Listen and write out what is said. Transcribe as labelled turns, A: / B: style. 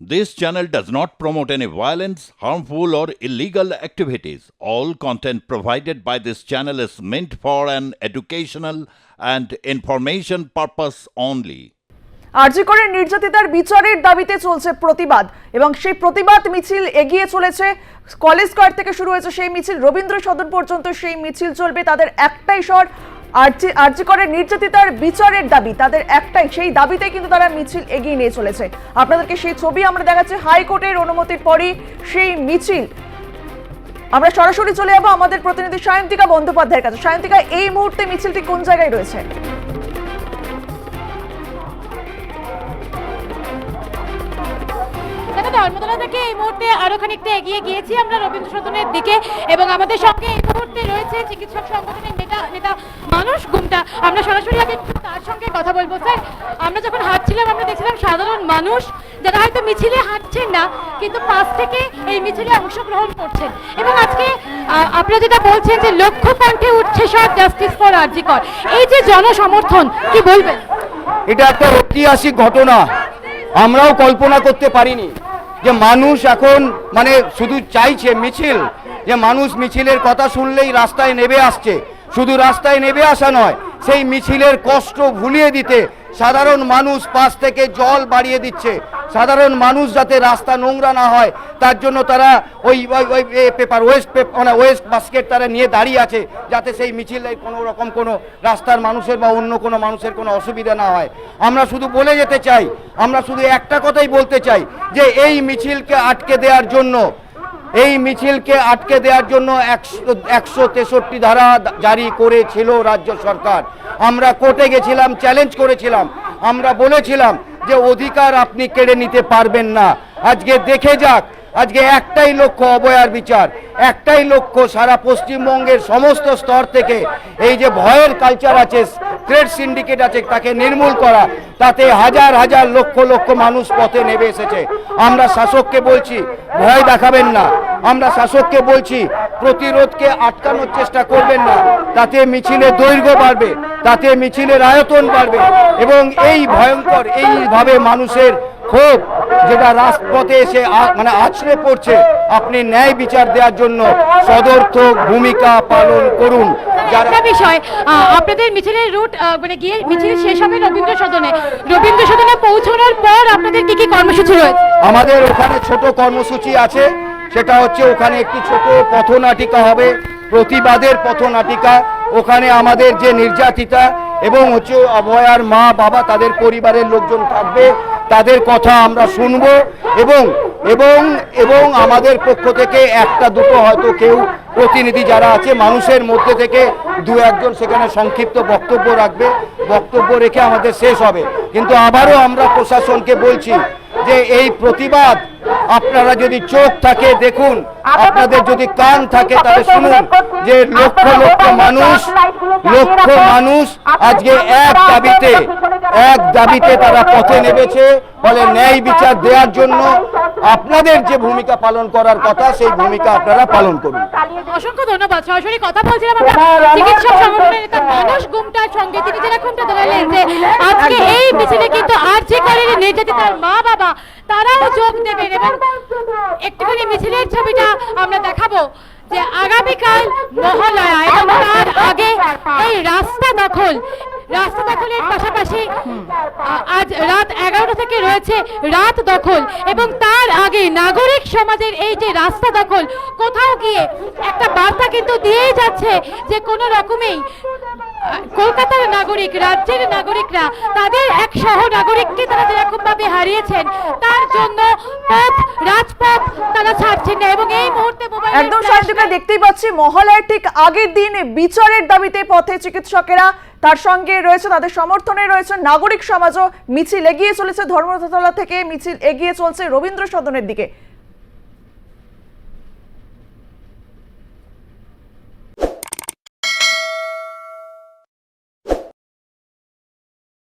A: This channel does not promote any violence, harmful, or illegal activities. All content provided by this channel is meant for an educational and information purpose only.
B: আরজি করে নির্যাতিতার বিচারের দাবিতে চলছে প্রতিবাদ এবং সেই প্রতিবাদ মিছিল এগিয়ে চলেছে কলেজ স্কোয়ার থেকে শুরু হয়েছে সেই মিছিল রবীন্দ্র সদন পর্যন্ত সেই মিছিল চলবে তাদের একটাই স্বর আরজি আরজি করে নির্যাতিতার বিচারের দাবি, তাদের একটাই, সেই দাবিতে কিন্তু তারা মিছিল এগিয়ে নিয়ে চলেছে। আপনাদেরকে সেই ছবি আমরা দেখাচ্ছি, হাইকোর্টের অনুমতির পরই সেই মিছিল। আমরা সরাসরি চলে যাব আমাদের প্রতিনিধি সায়ন্তিকা বন্দ্যোপাধ্যায়ের কাছে। সায়ন্তিকা, এই মুহূর্তে মিছিলটি কোন জায়গায় রয়েছে?
C: এই মুহূর্তে আরও খানিকটা এগিয়ে গিয়েছি আমরা রবীন্দ্র সদনের দিকে এবং আমাদের সঙ্গে এই মুহূর্তে রয়েছে চিকিৎসক সংগঠনের নেতা নেতা মানুষ গুমটা আমরা সরাসরি আগে তার সঙ্গে কথা বলব। স্যার, আমরা যখন হাঁটছিলাম, আমরা দেখছিলাম সাধারণ মানুষ। যারা হয়তো মিছিলে হাঁটছেন না, কিন্তু পাশ থেকে এই মিছিলে অংশগ্রহণ করছেন। এবং আজকে আপনারা যেটা বলছেন যে লক্ষ কণ্ঠে উঠছে সব জাস্টিস ফর আরজিকর। এই যে জনসমর্থন, কি বলবেন?
D: এটা একটা ঐতিহাসিক ঘটনা। আমরাও কল্পনা করতে পারিনি যে মানুষ এখন মানে শুধু চাইছে মিছিল, যে মানুষ মিছিলের কথা শুনলেই রাস্তায় নেমে আসছে। শুধু রাস্তায় নেমে আসা নয়, সেই মিছিলের কষ্ট ভুলিয়ে দিতে সাধারণ মানুষ পাশ থেকে জল বাড়িয়ে দিচ্ছে। সাধারণ মানুষ যাতে রাস্তা নোংরা না হয়, তার জন্য তারা ওই ওই ওই পেপার, ওয়েস্ট মানে ওয়েস্ট বাস্কেট তারা নিয়ে দাঁড়িয়ে আছে, যাতে সেই মিছিলে কোনো রকম কোনো রাস্তার মানুষের বা অন্য কোনো মানুষের কোনো অসুবিধা না হয়। আমরা শুধু বলে যেতে চাই, আমরা শুধু একটা কথাই বলতে চাই যে এই মিছিলকে আটকে দেওয়ার জন্য এই মিছিলকে আটকে দেওয়ার জন্য একশো একশো তেষট্টি ধারা জারি করেছিল রাজ্য সরকার। আমরা কোর্টে গেছিলাম, চ্যালেঞ্জ করেছিলাম। আমরা বলেছিলাম যে অধিকার আপনি কেড়ে নিতে পারবেন না। আজকে দেখে যাক আজকে একটাই লক্ষ্য অবয়ার বিচার, একটাই লক্ষ্য সারা পশ্চিমবঙ্গের সমস্ত স্তর থেকে এই যে ভয়ের কালচার আছে ট্রেড সিন্ডিকেট আছে, তাকে নির্মূল করা, তাতে হাজার হাজার লক্ষ লক্ষ মানুষ পথে নেমে এসেছে। আমরা শাসককে বলছি, ভয় দেখাবেন না। আমরা শাসককে বলছি, প্রতিরোধকে আটকানোর চেষ্টা করবেন না। তাতে মিছিলের দৈর্ঘ্য বাড়বে, তাতে মিছিলের আয়তন বাড়বে এবং এই ভয়ঙ্কর এইভাবে মানুষের ক্ষোভ যেটা রাজপথে এসে মানে আছড়ে পড়ছে আপনি ন্যায় বিচার দেওয়ার জন্য সদর্থক ভূমিকা পালন করুন।
C: একটা বিষয় আপনাদের মিছিলের রুট মানে গিয়ে মিছিল শেষ হবে রবীন্দ্র সদনে রবীন্দ্র সদনে পৌঁছানোর পর আপনাদের কি কি কর্মসূচি রয়েছে?
D: আমাদের ওখানে ছোট কর্মসূচি আছে সেটা হচ্ছে ওখানে একটি ছোট পথনাটিকা হবে প্রতিবাদের পথনাটিকা। ওখানে আমাদের যে নির্যাতিতা এবং হচ্ছে অভয়ার মা, বাবা তাদের পরিবারের লোকজন থাকবে, তাদের কথা আমরা শুনব এবং এবং এবং আমাদের পক্ষ থেকে একটা দুটো হয়তো কেউ প্রতিনিধি যারা আছে, মানুষের মধ্যে থেকে দু একজন সেখানে সংক্ষিপ্ত বক্তব্য রাখবে, বক্তব্য রেখে আমাদের শেষ হবে। কিন্তু আবারও আমরা প্রশাসনকে বলছি যে এই প্রতিবাদ আপনারা যদি চোখ থাকে দেখুন আপনাদের যদি কান থাকে তাহলে শুনুন যে লক্ষ লক্ষ মানুষ লক্ষ মানুষ আজকে এক দাবিতে এক দাবিতে তারা পথে নেমেছে ফলে ন্যায় বিচার দেওয়ার জন্য আপনাদের যে ভূমিকা পালন করার কথা সেই ভূমিকা আপনারা পালন করুন
C: অসংখ্য ধন্যবাদ সরাসরি কথা বলছিলাম আমরা চিকিৎসক সংগঠনের নেতা মানুষ গুমটার সঙ্গে তিনি যেরকমটা জানালেন যে আজকে এই মিছিলে কিন্তু আর যে করে নির্যাতিতার মা বাবা তারাও যোগ দেবেন এবং একটুখানি মিছিলের ছবিটা আমরা দেখাবো যে আগামীকাল মহালয়া এবং তার আগে এই রাস্তা দখল রাস্তা দখলের পাশাপাশি আজ রাত এগারোটা থেকে রয়েছে রাত দখল এবং তার আগে নাগরিক সমাজের এই যে রাস্তা দখল কোথাও গিয়ে একটা বার্তা কিন্তু দিয়েই যাচ্ছে যে কোনো রকমেই কলকাতার নাগরিক রাজ্যের নাগরিকরা তাদের এক সহ নাগরিককে তারা যেরকম ভাবে হারিয়েছেন তার জন্য পথ রাজপথ তারা ছাড়ছেন না এবং এই মুহূর্তে
B: একদম
C: flash
B: দেখতেই পাচ্ছি মহালয়ার ঠিক আগের দিন বিচারের দাবিতে পথে চিকিৎসকেরা তার সঙ্গে রয়েছে, তাদের সমর্থনে রয়েছে নাগরিক সমাজও। মিছিল এগিয়ে চলেছে ধর্মতলা থেকে, মিছিল এগিয়ে চলছে রবীন্দ্র সদনের দিকে।